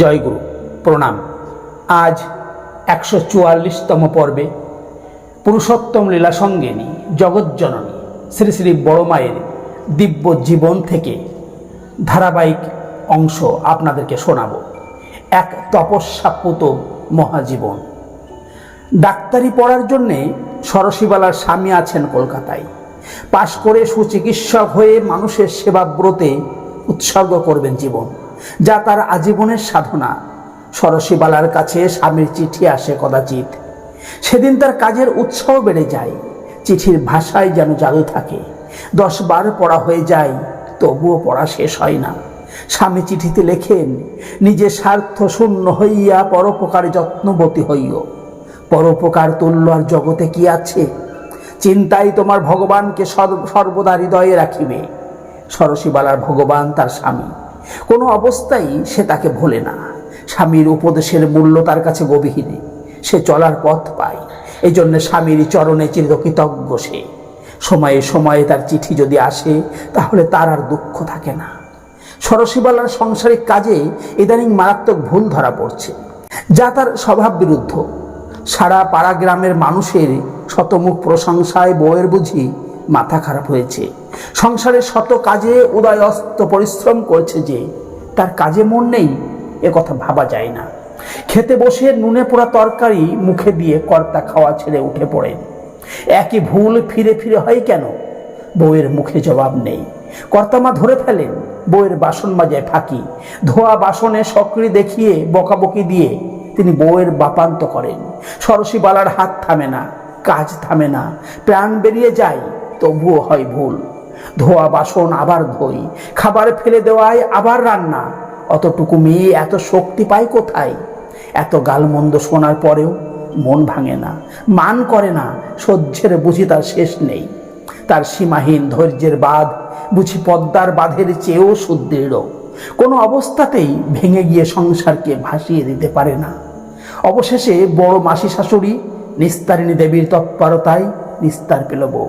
জয়গুরু, প্রণাম। আজ একশো চুয়াল্লিশতম পর্বে পুরুষোত্তম লীলা সঙ্গিনী, জগজ্জননী, শ্রী শ্রী বড় মায়ের দিব্য জীবন থেকে ধারাবাহিক অংশ আপনাদেরকে শোনাব। এক তপস্যাপুত মহাজীবন। ডাক্তারি পড়ার জন্যে সরসীবালার স্বামী আছেন কলকাতায়। পাশ করে সুচিকিৎসক হয়ে মানুষের সেবাব্রতে উৎসর্গ করবেন জীবন। যা তার আজীবনের সাধনা। সরসীবালার কাছে স্বামীর চিঠি আসে কদাচিৎ। সেদিন তার কাজের উৎসাহ বেড়ে যায়। চিঠির ভাষায় যেন জাদু থাকে। দশ বার পড়া হয়ে যায়, তবুও পড়া শেষ হয় না। স্বামী চিঠিতে লেখেন, নিজে স্বার্থ শূন্য হইয়া পরোপকারে যত্নবতী হইও। পরোপকার তুল্য আর জগতে কি আছে? চিন্তাই তোমার ভগবানকে সর্ব- সর্বদা হৃদয়ে রাখিবে। সরসীবালার ভগবান তার স্বামী। কোনো অবস্থায় সে তাকে ভোলে না। স্বামীর উপদেশের মূল্য তার কাছে গভীর। সে চলার পথ পায়। এই জন্য স্বামীর চরণে চিরকৃতজ্ঞ সে। সময়ে সময়ে তার চিঠি যদি আসে, তাহলে তার আর দুঃখ থাকে না। সরসীবালার সাংসারিক কাজে ইদানিং মারাত্মক ভুল ধরা পড়ছে। যা তার স্বভাব বিরুদ্ধ। সারা পাড়া গ্রামের মানুষের শতমুখ প্রশংসায় বউয়ের বুঝি মাথা খারাপ হয়েছে। সংসারের শত কাজে উদয় অস্ত পরিশ্রম করছে যে, তার কাজে মন নেই, এ কথা ভাবা যায় না। খেতে বসে নুনে পোড়া তরকারি মুখে দিয়ে কর্তা খাওয়া ছেড়ে উঠে পড়েন। একই ভুল ফিরে ফিরে হয় কেন? বউয়ের মুখে জবাব নেই। কর্তামা ধরে ফেলেন, বউয়ের বাসন মাজায় ফাঁকি। ধোয়া বাসনে সক্রি দেখিয়ে বকাবকি দিয়ে তিনি বউয়ের বাপান্ত করেন। সরসী বালার হাত থামে না, কাজ থামে না, প্রাণ বেরিয়ে যায়, তবুও হয় ভুল। ধোয়া বাসন আবার ধোই, খাবার ফেলে দেওয়ায় আবার রান্না, অতটুকু মেয়ে এত শক্তি পায় কোথায়? এত গালমন্দ শোনার পরেও মন ভাঙে না, মান করে না, সহ্যের বুঝি তার শেষ নেই। তার সীমাহীন ধৈর্যের বাঁধ বুঝি পদ্মার বাঁধের চেয়েও সুদৃঢ়। কোনো অবস্থাতেই ভেঙে গিয়ে সংসারকে ভাসিয়ে দিতে পারে না। অবশেষে বড় মাসি শাশুড়ি নিস্তারিণী দেবীর তৎপরতায় নিস্তার পেল বউ।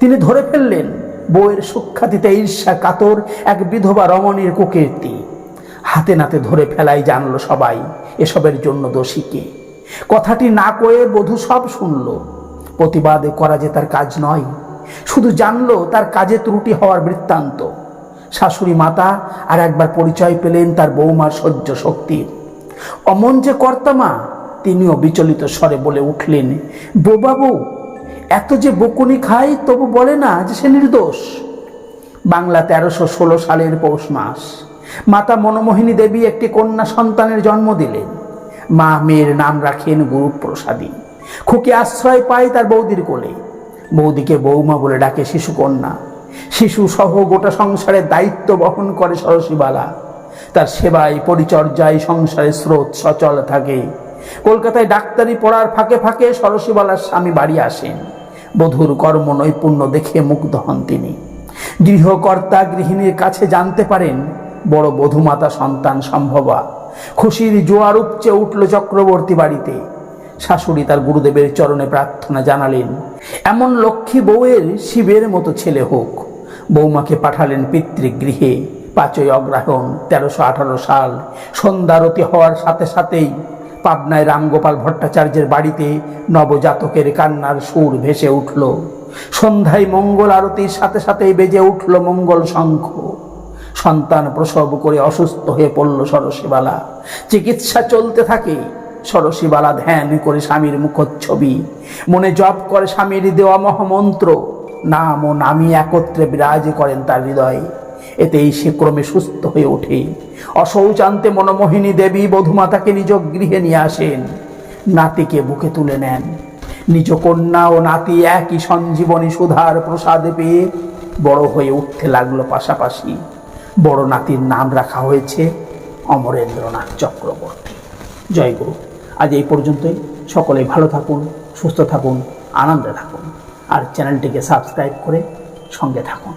তিনি ধরে ফেললেন বউয়ের সুখ্যাতিতে ঈর্ষা কাতর এক বিধবা রমণীর কুকীর্তি। হাতে নাতে ধরে ফেলাই জানলো সবাই, এসবের জন্য দোষীকে কথাটি না কয়ে বধূ সব শুনল। প্রতিবাদ করা যে তার কাজ নয়, শুধু জানলো তার কাজে ত্রুটি হওয়ার বৃত্তান্ত। শাশুড়ি মাতা আর একবার পরিচয় পেলেন তার বৌমার সহ্য শক্তির। অমন যে কর্তামা তিনিও বিচলিত স্বরে বলে উঠলেন, বোবাবু এত যে বকুনি খায় তবু বলে না যে সে নির্দোষ। বাংলা তেরোশো ষোলো সালের পৌষ মাস। মাতা মনমোহিনী দেবী একটি কন্যা সন্তানের জন্ম দিলেন। মা মেয়ের নাম রাখেন গুরুপ্রসাদী। খুকি আশ্রয় পায় তার বৌদির কোলে। বৌদিকে বৌমা বলে ডাকে শিশুকন্যা শিশু সহ গোটা সংসারের দায়িত্ব বহন করে সরসীবালা। তার সেবায়, পরিচর্যায় সংসারের স্রোত সচল থাকে। কলকাতায় ডাক্তারি পড়ার ফাঁকে ফাঁকে সরসীবালার স্বামী বাড়ি আসেন। বধুর কর্ম নৈপুণ্য দেখে মুগ্ধ হন তিনি। গৃহকর্তা গৃহিণীর কাছে জানতে পারেন, বড় বধুমাতা সন্তান সম্ভবা। খুশির জোয়ার উপচে উঠল চক্রবর্তী বাড়িতে। শাশুড়ি তার গুরুদেবের চরণে প্রার্থনা জানালেন, এমন লক্ষ্মী বউয়ের শিবের মতো ছেলে হোক। বৌমাকে পাঠালেন পিতৃগৃহে। পাঁচই অগ্রহায়ণ তেরোশো আঠারো সাল। সন্ধ্যারতি হওয়ার সাথে সাথেই পাবনায় রামগোপাল ভট্টাচার্যের বাড়িতে নবজাতকের কান্নার সুর ভেসে উঠল। সন্ধ্যায় মঙ্গল আরতির সাথে সাথেই বেজে উঠল মঙ্গল শঙ্খ। সন্তান প্রসব করে অসুস্থ হয়ে পড়ল সরসীবালা। চিকিৎসা চলতে থাকে, সরসীবালা ধ্যান করে স্বামীর মুখচ্ছবি। মনে জপ করে স্বামীর দেওয়া মহামন্ত্র। নাম ও নামি একত্রে বিরাজ করেন তার হৃদয়ে। এতেই সে ক্রমে সুস্থ হয়ে ওঠে। অশৌচান্তে মনমোহিনী দেবী বধুমাতাকে নিজ গৃহে নিয়ে আসেন। নাতিকে বুকে তুলে নেন। নিজ কন্যা ও নাতি একই সঞ্জীবনী সুধার প্রসাদে পেয়ে বড় হয়ে উঠতে লাগল পাশাপাশি। বড় নাতির নাম রাখা হয়েছে অমরেন্দ্রনাথ চক্রবর্তী। জয় গুরু, আজ এই পর্যন্তই। সকলে ভালো থাকুন, সুস্থ থাকুন, আনন্দে থাকুন। আর চ্যানেলটিকে সাবস্ক্রাইব করে সঙ্গে থাকুন।